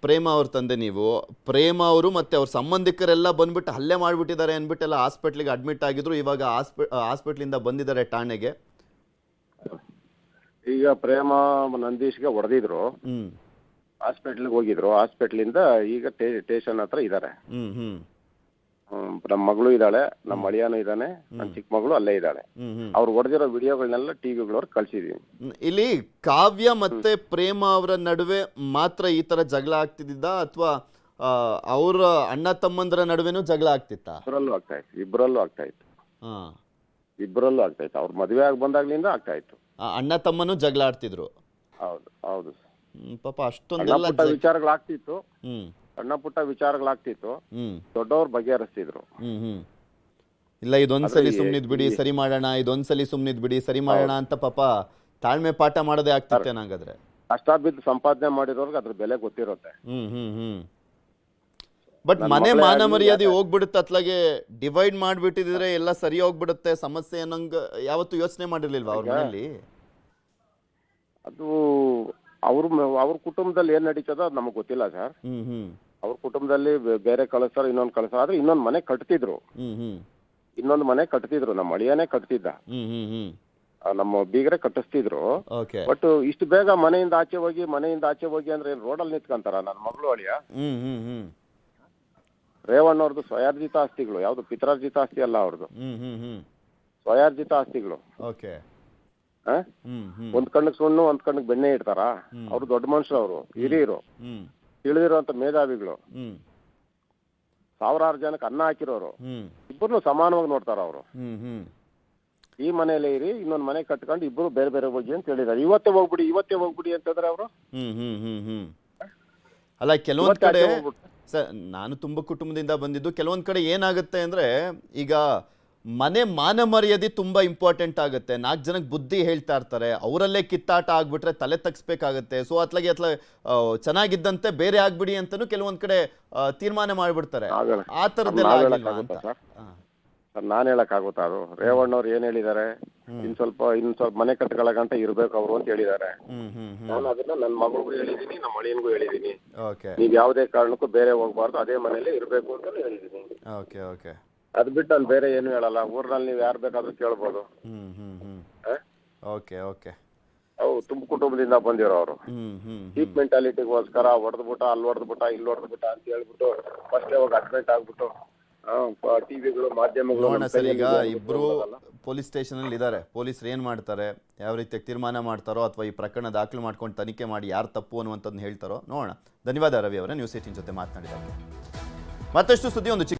ಪ್ರೇಮ ಅವ್ರ ತಂದೆ ನೀವು. ಪ್ರೇಮ ಅವರು ಮತ್ತೆ ಅವ್ರ ಸಂಬಂಧಿಕರೆಲ್ಲ ಬಂದ್ಬಿಟ್ಟು ಹಲ್ಲೆ ಮಾಡ್ಬಿಟ್ಟಿದ್ದಾರೆ ಅಂದ್ಬಿಟ್ಟೆಲ್ಲ ಹಾಸ್ಪಿಟ್ಲಿಗೆ ಅಡ್ಮಿಟ್ ಆಗಿದ್ರು. ಇವಾಗ ಹಾಸ್ಪಿ ಹಾಸ್ಪಿಟ್ಲಿಂದ ಬಂದಿದ್ದಾರೆ ಠಾಣೆಗೆ. ಈಗ ಪ್ರೇಮ ನಂದೀಶ್ಗೆ ಹೊಡೆದಿದ್ರು. ಹಾಸ್ಪಿಟ್ಲಿಗೆ ಹೋಗಿದ್ರು. ಹಾಸ್ಪಿಟ್ಲಿಂದ ಈಗ ಸ್ಟೇಷನ್ ಹತ್ರ ಇದ್ದಾರೆ ನಮ್ಮ ಮಗಳು ಇದ್ದಾಳೆ ನಮ್ಮ ಅಳಿಯಾನು ಇದ್ದಾನೆ ನನ್ನ ಚಿಕ್ಕ ಮಗಳು ಅಲ್ಲೇ ಇದ್ದಾಳೆ. ಅವ್ರು ಹೊಡೆದಿರೋ ವಿಡಿಯೋಗಳನ್ನೆಲ್ಲ ಟಿವಿಗಳವ್ರು ಕಳ್ಸಿದೀನಿ ಹ್ಮ್. ಇಲ್ಲಿ ಕಾವ್ಯ ಮತ್ತೆ ಪ್ರೇಮ ಅವರ ನಡುವೆ ಮಾತ್ರ ಈ ತರ ಜಗಳ ಆಗ್ತಿದ್ದ ಅಥವಾ ಅವರ ಅಣ್ಣ ತಮ್ಮಂದರ ನಡುವೆನೂ ಜಗಳ ಆಗ್ತಿತ್ತಾ? ಇಬ್ಬರಲ್ಲೂ ಆಗ್ತಾ ಇತ್ತು. ಇಬ್ಬರಲ್ಲೂ ಆಗ್ತಾ ಇತ್ತು. ಇಬ್ಬರಲ್ಲೂ ಆಗ್ತಾ ಇತ್ತು. ಅವ್ರ ಮದುವೆ ಆಗಿ ಬಂದಾಗ್ಲಿಂದ ಆಗ್ತಾ ಇತ್ತು. ಅಣ್ಣ ತಮ್ಮನು ಜಗಳ ಆಡ್ತಿದ್ರು. ಹೌದು ಹೌದು. ಪಾಪ ಸಣ್ಣ ಅಷ್ಟೊಂದೆಲ್ಲ ಪುಟ್ಟ ಜ- ವಿಚಾರಗಳಾಗ್ತಿತ್ತು ಹ್ಮ್. ಸಣ್ಣ ಪುಟ್ಟ ವಿಚಾರಗಳಾಗ್ತಿತ್ತು ಹ್ಮ್. ದೊಡ್ಡವ್ರು ಬಗೆಹರಿಸ್ತಿದ್ರು. ಹ್ಮ್ ಹ್ಮ್. ಇಲ್ಲ ಇದೊಂದ್ಸಲಿ ಈ- ಸುಮ್ನಿದ್ ಬಿಡಿ ಈ- ಸರಿ ಮಾಡೋಣ ಇದೊಂದ್ಸಲಿ ಸುಮ್ನಿದ್ ಬಿಡಿ ಸರಿ ಮಾಡೋಣ ಅಂತ ಪಾಪ ತಾಳ್ಮೆ ಪಾಠ ಮಾಡೋದೇ ಆಗ್ತಿತ್ತೇನಾಗಾದ್ರೆ ಕಷ್ಟ ಬಿದ್ದು ಸಂಪಾದನೆ ಮಾಡಿರೋರ್ಗೆ ಅದ್ರ ಬೆಲೆ ಗೊತ್ತಿರುತ್ತೆ. ಹ್ಮ್ ಹ್ಮ್ ಹ್ಮ್. ಬಟ್ ಮನೆ ಮಾನ ಮರ್ಯಾದೆ ಹೋಗ್ಬಿಡುತ್ತೆ ಅತ್ಲಾಗೆ ಡಿವೈಡ್ ಮಾಡ್ಬಿಟ್ಟಿದ್ರೆ ಎಲ್ಲ ಸರಿ ಹೋಗ್ಬಿಡುತ್ತೆ ಸಮಸ್ಯೆ ಅನ್ನಂಗ ಯಾವತ್ತು ಯೋಚನೆ ಮಾಡಿರ್ಲಿಲ್ವಾ ಅವ್ರ ಮನೆಯಲ್ಲಿ? ಅದು ಅವ್ರ ಅವ್ರ ಕುಟುಂಬದಲ್ಲಿ ಏನ್ ನಡೀತದ ಅದು ನಮಗೆ ಗೊತ್ತಿಲ್ಲ ಸರ್. ಹ್ಮ್ ಹ್ಮ್. ಅವ್ರ ಕುಟುಂಬದಲ್ಲಿ ಬೇರೆ ಕಳಿಸ್ತಾರ ಇನ್ನೊಂದ್ ಕಳಿಸ್ತಾರ ಆದ್ರೆ ಇನ್ನೊಂದ್ ಮನೆ ಕಟ್ತಿದ್ರು. ಇನ್ನೊಂದ್ ಹ್ಮ್. ಇನ್ನೊಂದು ಮನೆ ಕಟ್ತಿದ್ರು ನಮ್ಮ ಅಳಿಯನೇ ಕಟ್ತಿದ್ದ. ಹ್ಮ್ ಹ್ಮ್ ಹ್ಮ್. ಆ, ನಮ್ಮ ಬೀಗರೆ ಕಟ್ಟಿಸ್ತಿದ್ರು. ಓಕೆ ಬಟ್ ಇಷ್ಟು ಬೇಗ ಮನೆಯಿಂದ ಆಚೆ ಹೋಗಿ ಮನೆಯಿಂದ ಆಚೆ ಹೋಗಿ ಅಂದ್ರೆ ಏನ್ ರೋಡಲ್ಲಿ ನಿಂತ್ಕೊಂತಾರ ನನ್ನ ಮಗಳು ಅಳಿಯ? ಹ್ಮ್ ಹ್ಮ್ ಹ್ಮ್. ರೇವಣ್ಣವ್ರದ್ದು ಸ್ವಯಾರ್ಜಿತ ಆಸ್ತಿಗಳು ಯಾವ್ದು ಪಿತ್ರಾರ್ಜಿತ ಆಸ್ತಿ ಅಲ್ಲ ಅವ್ರದ್ದು ಸ್ವಯಾರ್ಜಿತ ಆಸ್ತಿಗಳು. ಓಕೆ. ಒಂದ್ ಕಣ್ಣಕ್ ಸುಣ್ಣು ಒಂದ್ ಕಣ್ಣಕ್ ಬೆಣ್ಣೆ ಇಡ್ತಾರ? ಅವ್ರು ದೊಡ್ಡ ಮನುಷ್ಯರು ಅವರು ಹಿರಿಯರು. ತಿಳಿದಿರೋ ತಿಳಿದಿರುವಂತ ಮೇಧಾವಿಗಳು. ಸಾವಿರಾರು ಜನಕ್ಕೆ ಅನ್ನ ಹಾಕಿರೋರು. ಇಬ್ಬರು ಇಬ್ಬರನ್ನು ಸಮಾನವಾಗಿ ನೋಡ್ತಾರ ಅವರು. ಈ ಮನೆಯಲ್ಲೇ ಇರಿ ಇನ್ನೊಂದ್ ಮನೆ ಕಟ್ಕೊಂಡು ಇಬ್ಬರು ಬೇರೆ ಬೇರೆ ಹೋಗಿ ಅಂತ ಹೇಳಿದಾರೆ. ಇವತ್ತೇ ಹೋಗ್ಬಿಡಿ ಇವತ್ತೇ ಹೋಗ್ಬಿಡಿ ಅಂತಂದ್ರೆ ಅವರು? ಅಲ್ಲ ಕೆಲವೊಂದ್ ಕಡೆ. ಸರ್ ನಾನು ತುಂಬ ಕುಟುಂಬದಿಂದ ಬಂದಿದ್ದು. ಕೆಲವೊಂದು ಕಡೆ ಏನಾಗುತ್ತೆ ಅಂದ್ರೆ ಈಗ ಮನೆ ಮಾನ ಮರ್ಯಾದೆ ತುಂಬಾ ಇಂಪಾರ್ಟೆಂಟ್ ಆಗುತ್ತೆ. ನಾಲ್ಕು ಜನಕ್ಕೆ ಬುದ್ಧಿ ಹೇಳ್ತಾ ಇರ್ತಾರೆ. ಅವರಲ್ಲೇ ಕಿತ್ತಾಟ ಆಗ್ಬಿಟ್ರೆ ತಲೆ ತಗ್ಸ್ಬೇಕಾಗತ್ತೆ. ಸೊ ಅತ್ಲಾಗಿ ಅತ್ಲ ಚೆನ್ನಾಗಿದ್ದಂತೆ ಬೇರೆ ಆಗ್ಬಿಡಿ ಅಂತಲೂ ಕೆಲವೊಂದು ಕಡೆ ತೀರ್ಮಾನ ಮಾಡಿಬಿಡ್ತಾರೆ. ಆ ಥರದ್ದೆಲ್ಲ ಆಗಿಲ್ಲ ಅಂತ? ಸರ್? ನಾನು ಸರ್ ನಾನ್ ಹೇಳಕ್ ಆಗುತ್ತಾ ಅದು? ರೇವಣ್ಣವ್ರು ಏನ್ ಹೇಳಿದಾರೆ ಇನ್ ಸ್ವಲ್ಪ ಇನ್ ಸ್ವಲ್ಪ ಮನೆ ಕಟ್ಕೊಳಗಂತ ಇರ್ಬೇಕು ಅವರು ಅಂತ ಹೇಳಿದಾರೆ ಹ್ಮ್ ಹ್ಮ್ ಹ್ಮ್. ನಾನು ಅದನ್ನ ನನ್ನ ಮಗಳಿಗೂ ಹೇಳಿದೀನಿ ನಮ್ಮ ಅಳಿಯನ್ಗೂ ಹೇಳಿದೀನಿ ಓಕೆ. ನೀವ್ ಯಾವುದೇ ಕಾರಣಕ್ಕೂ ಬೇರೆ ಹೋಗ್ಬಾರ್ದು ಅದೇ ಮನೇಲಿ ಇರ್ಬೇಕು ಅಂತ ಹೇಳಿದೀನಿ ಓಕೆ ಓಕೆ. ಅದ್ ಬಿಟ್ಟು ನಾನು ಬೇರೆ ಏನು ಹೇಳಲ್ಲ. ಊರ್ನಲ್ಲಿ ನೀವು ಯಾರು ಬೇಕಾದ್ರೂ ಕೇಳ್ಬೋದು. ಹ್ಮ್ ಹ್ಮ್ ಹ್ಮ್. ಆ? Okay okay. ಅವು ತುಂಬ ಕುಟುಂಬದಿಂದ ಬಂದಿರೋ ಹ್ಮ್ ಹ್ಮ್ ಚೀಪ್ ಮೆಂಟಾಲಿಟಿಗೋಸ್ಕರ ಹೊಡೆದ್ಬಿಟ್ಟ ಅಲ್ಲಿ ಹೊಡೆದ್ಬಿಟ್ಟ ಇಲ್ಲಿ ಹೊಡೆದ್ಬಿಟ್ಟ ಅಂತ ಹೇಳ್ಬಿಟ್ಟು ಫಸ್ಟ್ ಹೋಗಿ ಅಡ್ಮಿಟ್ ಆಗ್ಬಿಟ್ಟು ಟಿವಿಗಳು ಮಾಧ್ಯಮಗಳು ನೋಡೋಣ ಸರ್ ಈಗ ಇಬ್ರು ಪೊಲೀಸ್ ಸ್ಟೇಷನ್ ಅಲ್ಲಿ ಇದ್ದಾರೆ ಪೊಲೀಸರು ಏನ್ ಮಾಡ್ತಾರೆ? ಯಾವ ರೀತಿ ತೀರ್ಮಾನ ಮಾಡ್ತಾರೋ ಅಥವಾ ಈ ಪ್ರಕರಣ ದಾಖಲು ಮಾಡ್ಕೊಂಡು ತನಿಖೆ ಮಾಡಿ ಯಾರು ತಪ್ಪು ಅನ್ನುವಂಥದ್ದು ಹೇಳ್ತಾರೋ ನೋಡೋಣ. ಧನ್ಯವಾದ ರವಿ ಅವರ ನ್ಯೂಸ್ ಏಟಿನ್ ಜೊತೆ ಮಾತನಾಡಿದ್ದಾರೆ ಮತ್ತಷ್ಟು ಸುದ್ದಿ ಒಂದು ಚಿಕ್ಕ